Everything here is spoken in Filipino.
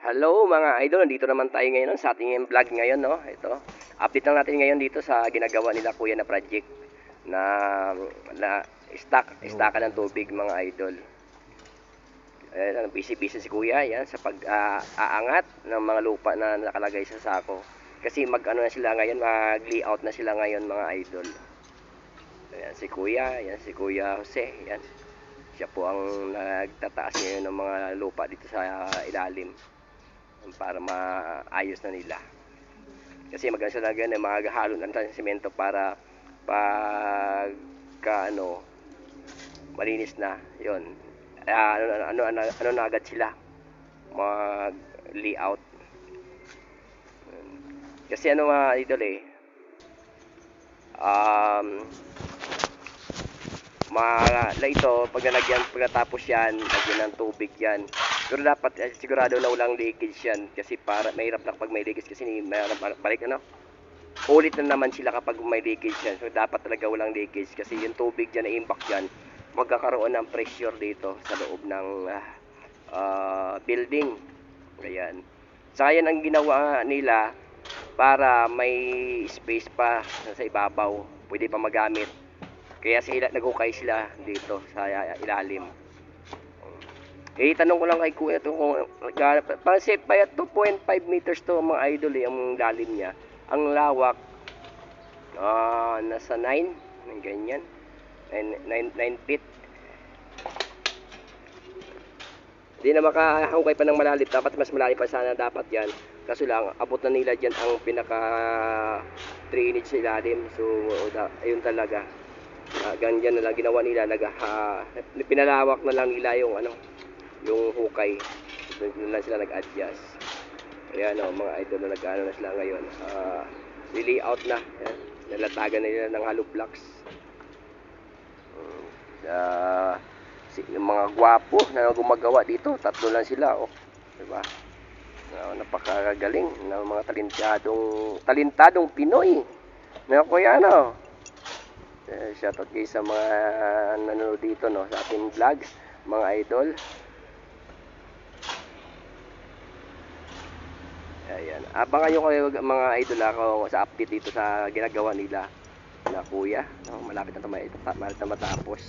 Hello mga idol, nandito naman tayo ngayon sa ating vlog ngayon, no? Ito. Update lang natin ngayon dito sa ginagawa nila kuya na project na na stock, stock ng tubig mga idol. Ayan, busy-busy si kuya yan sa pag-aangat ng mga lupa na nakalagay sa sako. Kasi mag-ano na sila ngayon, mag-layout na sila ngayon mga idol. Ayan, si kuya, yan si kuya Jose, yan. Siya po ang nagtataas ngayon ng mga lupa dito sa ilalim para maayos na nila. Kasi maganda sila ganyan, maghahalo ng semento para pagka ano, malinis na, yon ano, ano, ano, ano, ano na agad sila mag layout. Kasi ano mga idol eh, um, mga ito, pag nalagyan, pagkatapos yan, lagyan ng tubig yan. Pero dapat eh, sigurado na walang leakage yan kasi para mahirap na kapag may leakage kasi may balik ano. Ulit na naman sila kapag may leakage yan. So dapat talaga walang leakage kasi yung tubig dyan na impact dyan, magkakaroon ng pressure dito sa loob ng ah, ah, building. Ayan. Saka yan ang ginawa nila para may space pa sa ibabaw. Pwede pa magamit. Kaya sila naghukay sila dito sa ilalim. Eh, tanong ko lang kay Kuya to kung safe pa yan, 2.5 meters to mga idol eh, ang lalim niya. Ang lawak, ah nasa 9, ng ganyan. 9, 9, 9 feet. Hindi na makahukay pa ng malalim. Dapat mas malalim pa sana dapat yan. Kaso lang, abot na nila dyan ang pinaka drainage sa ilalim. So, ayun talaga. Uh, ganyan na lang ginawa nila. Nag, uh, pinalawak na lang nila yung ano, yung hukay. Doon na sila nag-adjust. Ayan o, mga idol na nag-ano na sila ngayon. Uh, layout na. Ayan. Nalatagan na nila ng hollow blocks. Uh, si, yung mga gwapo na gumagawa dito, tatlo lang sila. Oh. Diba? Uh, napakagaling ng mga talentadong talentadong Pinoy. Na kuya ano. Uh, shoutout guys sa mga nanonood dito no sa ating vlogs, mga idol. Ayan. Abangan nyo kayo mga idol ako sa update dito sa ginagawa nila na kuya. No, malapit na ito malapit na matapos.